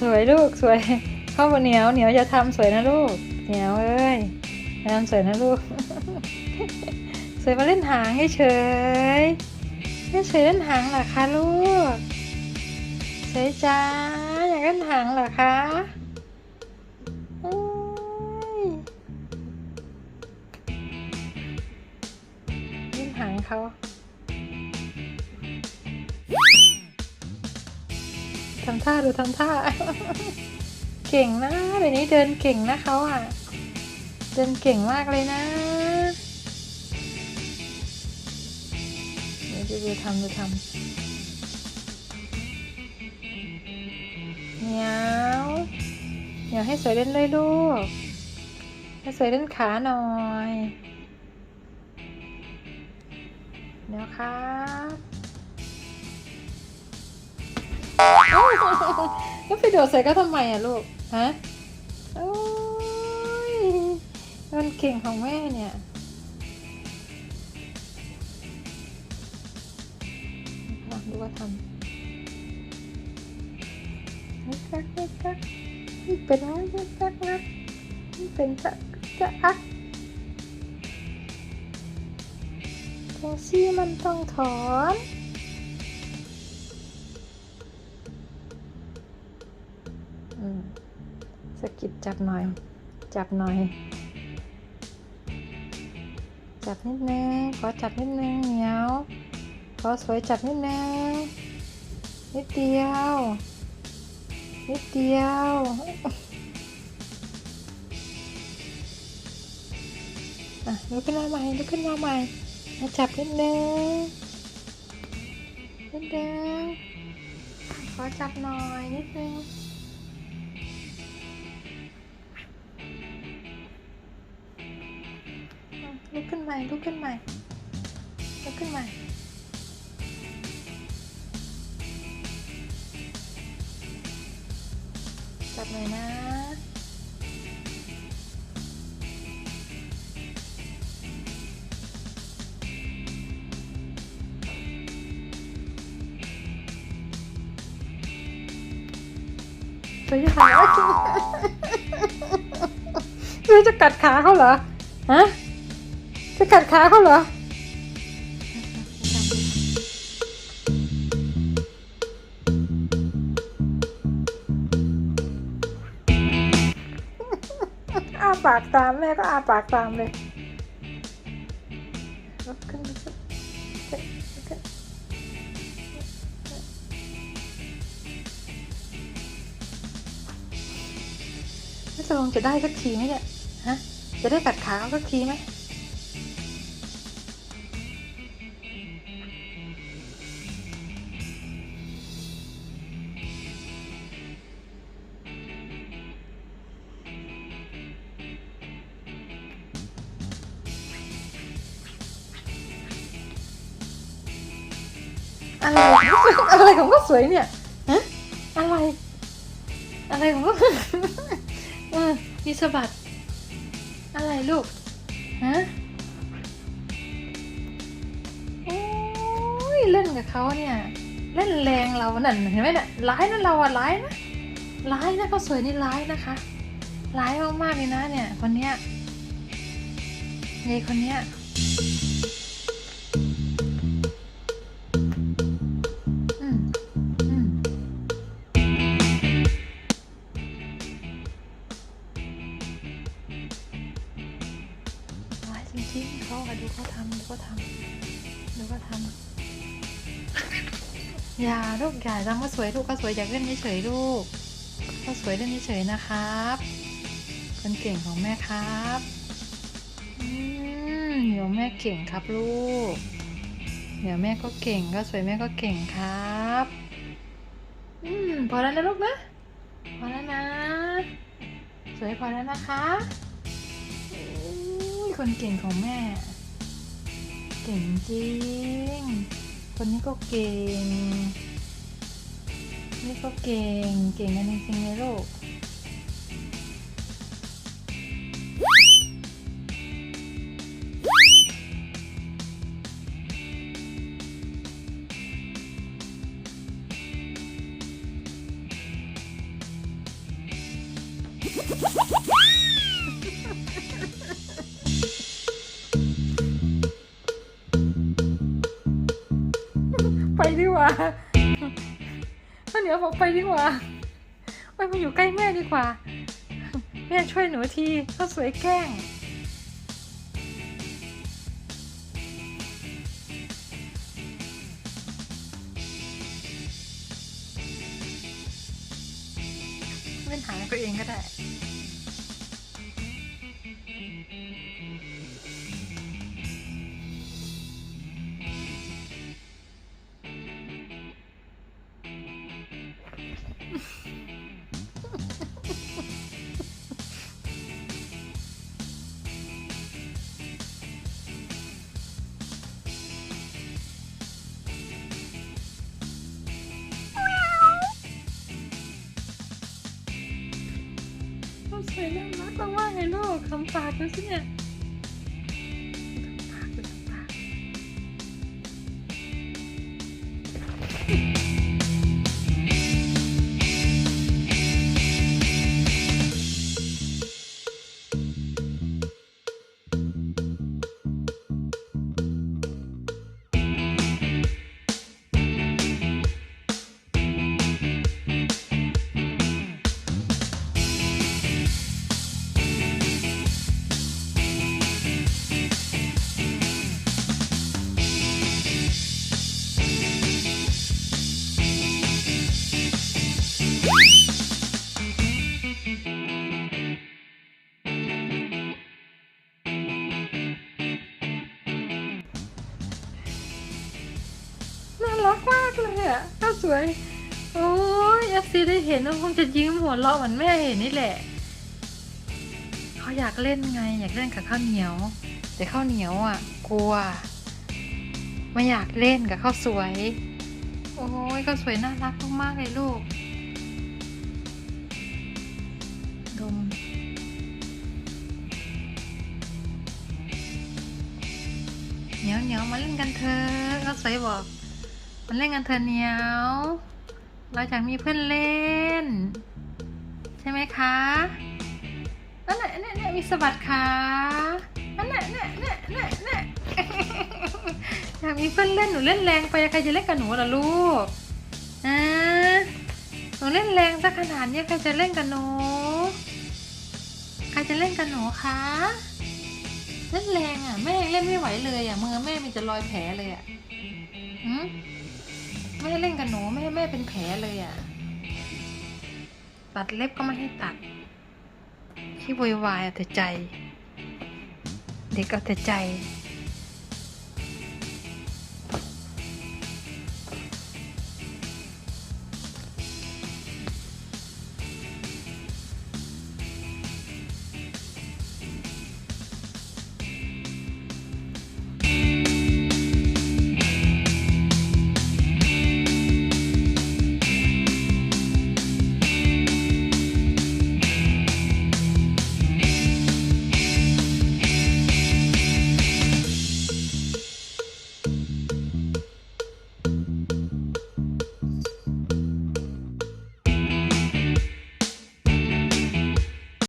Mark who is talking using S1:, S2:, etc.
S1: สวยลูกสวยข้ามาเหนียวเหนียวจะทำสวยนะลูกเหนียวเอ้ยทำสวยนะลูก สวยมาเล่นหางให้เฉยไม่สวยเล่นหางเหรอคะลูกสวยจ้าอยากเล่นหางเหรอคะเอ้ยเล่นหางเขา ทำท่าดูทำท่า เก่งนะเดี๋ยวนี้เดินเก่งนะเขาอะ เดินเก่งมากเลยนะเดี๋ยวดูดูทำดูทำเหนียวเหนียวให้สวยเล่นด้วยลูก ให้สวยเล่นขาหน่อยเดี๋ยวครับ แล้วไปโดดใส่ก็ทำไมอะลูก ฮะโอ้ยมันเก่งของแม่เนี่ยลองดูว่าทำนึกกักนึกกักนี่เป็นไรนึกกักนะนี่เป็นจะจะอักแท็กซี่มันต้องถอนิดจับหน่อย จับหน่อย จับนิดนึงขอจับนิดนึงเหนียวขอสวยจับนิดนึงนิดเดียวนิดเดียวอะลุกขึ้นมาใหม่ลุกขึ้นมาใหม่มาจับนิดนึงนิดนึงขอจับหน่อยนิดนึง ม่ลุกขึ้นใหม่ลุกขึ้นใหม่จับหน่อยนะตัวจะขาจะกัดขาเขาเหรอ ฮะ จะกัดขาเขาเหรออาปากตามแม่ก็อาปากตามเลยขึ้นขึ้นขึ้นจะลงจะได้สักทีไหมเนี่ย ฮะ จะได้กัดขาเขาสักทีไหม อะไรอะไรของก็สวยเนี่ยฮะอะไร อะไรของก็เออมีสะบัด อะไรลูกฮะโอ้ยเล่นกับเขาเนี่ยเล่นแรงเรานั่นเห็นไหมเนี่ยร้ายนะเราอะร้ายนะร้ายนะเขาสวยนี่ร้ายนะคะร้ายมากๆเลยนะเนี่ยคนเนี้ยยายคนเนี้ย ริงเขาอะดูเขาทำดูเขาทำดูเขาทำอย่าลูกอย่าทำก็สวยลูกก็สวยอยากเล่นเฉยๆลูกก็สวยเล่นเฉยๆนะครับคนเก่งของแม่ครับอืมเดี๋ยวแม่เก่งครับลูกเดี๋ยวแม่ก็เก่งก็สวยแม่ก็เก่งครับอืมพอแล้วนะลูกนะพอแล้วนะ สวยพอแล้วนะคะ คนเก่งของแม่ เก่งจริง คนนี้ก็เก่ง นี่ก็เก่ง เก่งกันจริงๆเลยลูก ข้าวเหนียวบอกไปดีกว่าไปมาอยู่ใกล้แม่ดีกว่า แม่ช่วยหนูทีข้าวสวยแกล้งเล่นหาตัวเองก็ได้ คำป วยโอ้ยเอฟซีได้เห็นแล้วคงจะยิ้มหัวเราะเหมือนแม่เห็นนี่แหละเขาอยากเล่นไง อยากเล่นกับข้าวเหนียว แต่ข้าวเหนียวอะ กลัว ไม่อยากเล่นกับข้าวสวย โอ้ยข้าวสวยน่ารักมากๆเลยลูกดมเหนียวเหนียวมาเล่นกันเถอะข้าวสวยบอก มันเล่นกันเถอะเนียว เราอยากมีเพื่อนเล่น ใช่ไหมคะนั่นแหละเนี่ยเนี่ยมีสะบัดขานั่นแหละเนี่ยเนี่ยเนี่ยอยากมีเพื่อนเล่นหนูเล่นแรงไปใครจะเล่นกับหนูล่ะลูกอ่าหนูเล่นแรงซะขนาดนี้ใครจะเล่นกับหนูใครจะเล่นกับหนูคะเล่นแรงอะแม่เล่นไม่ไหวเลยอะมือแม่มีแต่รอยแผลเลยอะหืม ไม่ให้เล่นกับหนูไม่ให้แม่เป็นแผลเลยอะ ตัดเล็บก็ไม่ให้ตัดที่วายวายเอาแต่ใจ เด็กเอาแต่ใจ